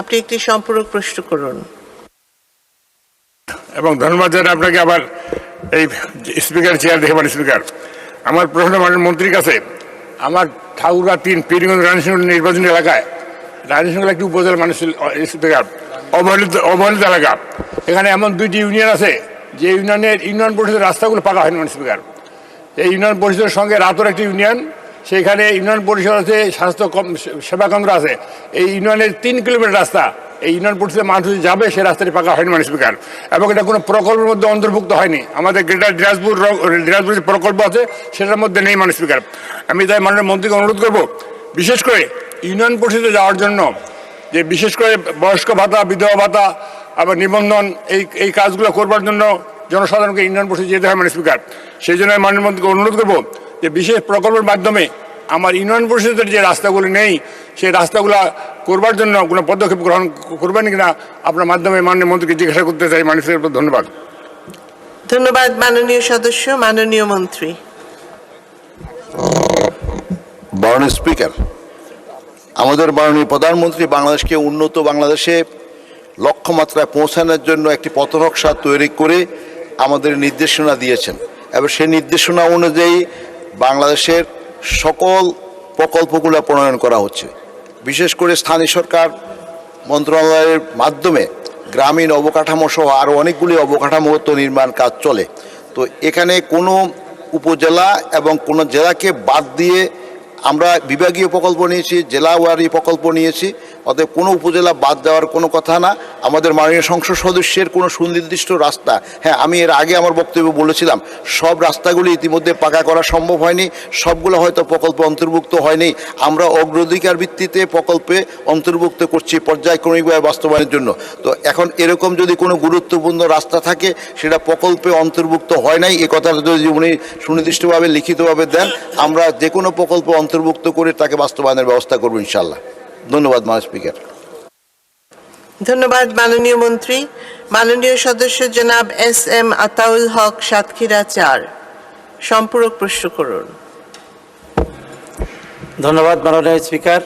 আপনি একটি সম্পূরক প্রশ্ন করুন। এবং ধন্যবাদ জানাই আপনাকে আবার এই স্পিকার, চেয়ার দেখে স্পিকার। আমার প্রশ্ন মাননীয় মন্ত্রীর কাছে, আমার ঠাকুরা তিন পীরগঞ্জ রানীসিংহ নির্বাচনী এলাকায় রানীসিংহ একটি উপজেলা মানুষ স্পিকার, অবহেলিত অবহেলিত এলাকা। এখানে এমন দুইটি ইউনিয়ন আছে, যে ইউনিয়নের ইউনিয়ন পরিষদের রাস্তাগুলো পাকা হয়নি মানে স্পিকার। এই ইউনিয়ন পরিষদের সঙ্গে রাতর একটি ইউনিয়ন সেইখানে ইউনিয়ন পরিষদ আছে, স্বাস্থ্য সেবা কেন্দ্র আছে। এই ইউনিয়নের তিন কিলোমিটার রাস্তা। এই ইউনিয়ন পরিষদের মানুষ যাবে সেই রাস্তাটি পাকা হয়নি মানে স্পিকার। এবং এটা কোনো প্রকল্পের মধ্যে অন্তর্ভুক্ত হয়নি। আমাদের গ্রেটার দিনাজপুর দিনাজপুর যে প্রকল্প আছে, সেটার মধ্যে নেই মানে স্পিকার। আমি তাই মাননীয় মন্ত্রীকে অনুরোধ করব, বিশেষ করে ইউনিয়ন পরিষদে যাওয়ার জন্য যে বিশেষ করে বয়স্ক ভাতা, বিধবা ভাতা, আবার নিবন্ধন, এই এই কাজগুলো করবার জন্য জনসাধারণকে ইউনিয়ন পরিষদে যেতে হয় মানে স্পিকার। সেই জন্য মাননীয় মন্ত্রীকে অনুরোধ করব যে বিশেষ প্রকল্পের মাধ্যমে আমার ইউনিয়ন পরিষদের যে রাস্তাগুলো নেই সেই রাস্তাগুলো করবার জন্য কোনো পদক্ষেপ গ্রহণ করবেন কিনা আপনার মাধ্যমে মাননীয় মন্ত্রীকে জিজ্ঞাসা করতে চাই। মানুষের উপর ধন্যবাদ। ধন্যবাদ মাননীয় সদস্য মাননীয় মন্ত্রী। মাননীয় স্পিকার আমাদের মাননীয় প্রধানমন্ত্রী বাংলাদেশকে উন্নত বাংলাদেশে লক্ষ্যমাত্রায় পৌঁছানোর জন্য একটি পথনকশা তৈরি করে আমাদের নির্দেশনা দিয়েছেন। এবং সেই নির্দেশনা অনুযায়ী বাংলাদেশের সকল প্রকল্পগুলো প্রণয়ন করা হচ্ছে। বিশেষ করে স্থানীয় সরকার মন্ত্রণালয়ের মাধ্যমে গ্রামীণ অবকাঠামো সহ আরও অনেকগুলি অবকাঠামোগত নির্মাণ কাজ চলে। তো এখানে কোনো উপজেলা এবং কোনো জেলাকে বাদ দিয়ে আমরা বিভাগীয় প্রকল্প নিয়েছি, জেলা ওয়ারি প্রকল্প নিয়েছি, অতএব কোনো উপজেলা বাদ দেওয়ার কোনো কথা না। আমাদের মাননীয় সংসদ সদস্যের কোনো সুনির্দিষ্ট রাস্তা হ্যাঁ আমি এর আগে আমার বক্তব্যে বলেছিলাম, সব রাস্তাগুলি ইতিমধ্যে পাকা করা সম্ভব হয়নি, সবগুলো হয়তো প্রকল্প অন্তর্ভুক্ত হয়নি। আমরা অগ্রাধিকার ভিত্তিতে প্রকল্পে অন্তর্ভুক্ত করছি পর্যায়ক্রমিকভাবে বাস্তবায়নের জন্য। তো এখন এরকম যদি কোনো গুরুত্বপূর্ণ রাস্তা থাকে, সেটা প্রকল্পে অন্তর্ভুক্ত হয় নাই, এ কথাটা যদি উনি সুনির্দিষ্টভাবে, লিখিতভাবে দেন, আমরা যে কোনো প্রকল্প অন্তর্ভুক্ত করে তাকে বাস্তবায়নের ব্যবস্থা করব ইনশাল্লাহ ধন্যবাদ মাননীয় স্পিকার। ধন্যবাদ মাননীয় মন্ত্রী। মাননীয় সদস্য জনাব এস এম আতাউল হক সাতক্ষীরা চার। সম্পূরক প্রশ্ন করুন। ধন্যবাদ মাননীয় স্পিকার।